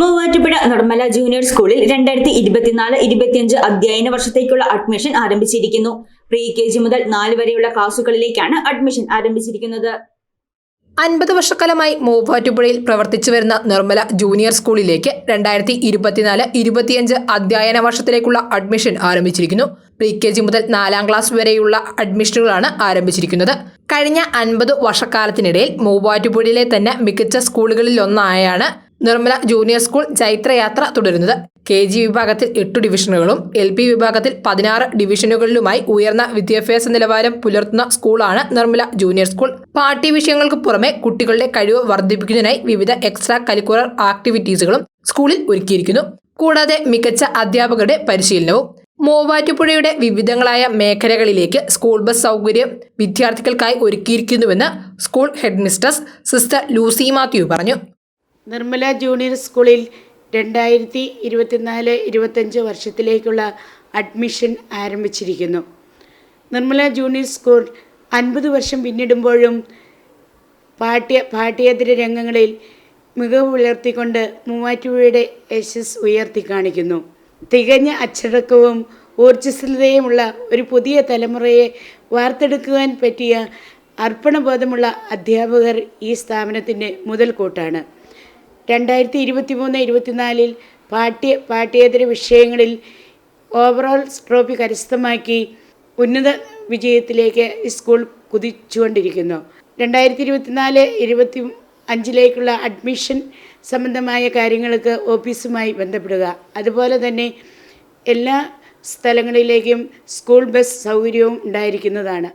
Muvattupuzha Nirmala junior സ്കൂളിൽ രണ്ടായിരത്തി ഇരുപത്തിനാല് ഇരുപത്തിയഞ്ച് അധ്യയന വർഷത്തേക്കുള്ള അഡ്മിഷൻ ആരംഭിച്ചിരിക്കുന്നു. പ്രീ കെ ജി മുതൽ നാല് വരെയുള്ള ക്ലാസുകളിലേക്കാണ് അഡ്മിഷൻ ആരംഭിച്ചിരിക്കുന്നത്. അൻപത് വർഷക്കാലമായി മൂവാറ്റുപുഴയിൽ പ്രവർത്തിച്ചു വരുന്ന നിർമ്മല ജൂനിയർ സ്കൂളിലേക്ക് രണ്ടായിരത്തി ഇരുപത്തിനാല് ഇരുപത്തിയഞ്ച് അധ്യയന വർഷത്തിലേക്കുള്ള അഡ്മിഷൻ ആരംഭിച്ചിരിക്കുന്നു. പ്രീ കെ ജി മുതൽ നാലാം ക്ലാസ് വരെയുള്ള അഡ്മിഷനുകളാണ് ആരംഭിച്ചിരിക്കുന്നത്. കഴിഞ്ഞ അൻപത് വർഷക്കാലത്തിനിടയിൽ മൂവാറ്റുപുഴയിലെ തന്നെ മികച്ച സ്കൂളുകളിലൊന്നായാണ് നിർമ്മല ജൂനിയർ സ്കൂൾ ചൈത്രയാത്ര തുടരുന്നത്. കെ ജി വിഭാഗത്തിൽ എട്ട് ഡിവിഷനുകളും എൽ പി വിഭാഗത്തിൽ പതിനാറ് ഡിവിഷനുകളിലുമായി ഉയർന്ന വിദ്യാഭ്യാസ നിലവാരം പുലർത്തുന്ന സ്കൂളാണ് നിർമ്മല ജൂനിയർ സ്കൂൾ. പാഠ്യ വിഷയങ്ങൾക്ക് പുറമെ കുട്ടികളുടെ കഴിവ് വർദ്ധിപ്പിക്കുന്നതിനായി വിവിധ എക്സ്ട്രാ കരിക്കുലർ ആക്ടിവിറ്റീസുകളും സ്കൂളിൽ ഒരുക്കിയിരിക്കുന്നു. കൂടാതെ മികച്ച അധ്യാപകരുടെ പരിശീലനവും. മൂവാറ്റുപുഴയുടെ വിവിധങ്ങളായ മേഖലകളിലേക്ക് സ്കൂൾ ബസ് സൗകര്യം വിദ്യാർത്ഥികൾക്കായി ഒരുക്കിയിരിക്കുന്നുവെന്ന് school headmistress sister Lucy Mathew പറഞ്ഞു. നിർമ്മല ജൂനിയർ സ്കൂളിൽ രണ്ടായിരത്തി ഇരുപത്തിനാല് ഇരുപത്തഞ്ച് വർഷത്തിലേക്കുള്ള അഡ്മിഷൻ ആരംഭിച്ചിരിക്കുന്നു. നിർമ്മല ജൂനിയർ സ്കൂൾ അൻപത് വർഷം പിന്നിടുമ്പോഴും പാഠ്യ പാഠ്യേതര രംഗങ്ങളിൽ മികവ് പുലർത്തിക്കൊണ്ട് മൂവാറ്റുപുഴയുടെ യശസ് ഉയർത്തി കാണിക്കുന്നു. തികഞ്ഞ അച്ചടക്കവും ഊർജസ്വലതയുമുള്ള ഒരു പുതിയ തലമുറയെ വാർത്തെടുക്കുവാൻ പറ്റിയ അർപ്പണബോധമുള്ള അധ്യാപകർ ഈ സ്ഥാപനത്തിന്റെ മുതൽക്കൂട്ടാണ്. രണ്ടായിരത്തി ഇരുപത്തി മൂന്ന് ഇരുപത്തിനാലിൽ പാഠ്യ പാഠ്യേതര വിഷയങ്ങളിൽ ഓവറോൾ ട്രോഫി കരസ്ഥമാക്കി ഉന്നത വിജയത്തിലേക്ക് സ്കൂൾ കുതിച്ചുകൊണ്ടിരിക്കുന്നു. രണ്ടായിരത്തി ഇരുപത്തിനാല് ഇരുപത്തി അഞ്ചിലേക്കുള്ള അഡ്മിഷൻ സംബന്ധമായ കാര്യങ്ങൾക്ക് ഓഫീസുമായി ബന്ധപ്പെടുക. അതുപോലെ തന്നെ എല്ലാ സ്ഥലങ്ങളിലേക്കും സ്കൂൾ ബസ് സൗകര്യവും ഉണ്ടായിരിക്കുന്നതാണ്.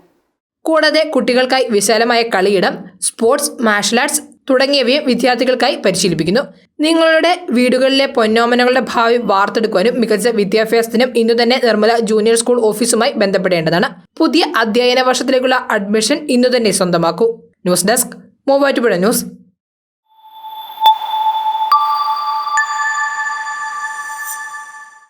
കൂടാതെ കുട്ടികൾക്കായി വിശാലമായ കളിയിടം സ്പോർട്സ് മാർഷൽ ആർട്സ് തുടങ്ങിയവയും വിദ്യാർത്ഥികൾക്കായി പരിശീലിപ്പിക്കുന്നു. നിങ്ങളുടെ വീടുകളിലെ പൊന്നോമനകളുടെ ഭാവി വാർത്തെടുക്കുവാനും മികച്ച വിദ്യാഭ്യാസത്തിനും ഇന്നു തന്നെ നിർമ്മല ജൂനിയർ സ്കൂൾ ഓഫീസുമായി ബന്ധപ്പെടേണ്ടതാണ്. പുതിയ അധ്യയന വർഷത്തിലേക്കുള്ള അഡ്മിഷൻ ഇന്നു തന്നെ സ്വന്തമാക്കൂ. News desk Muvattupuzha news.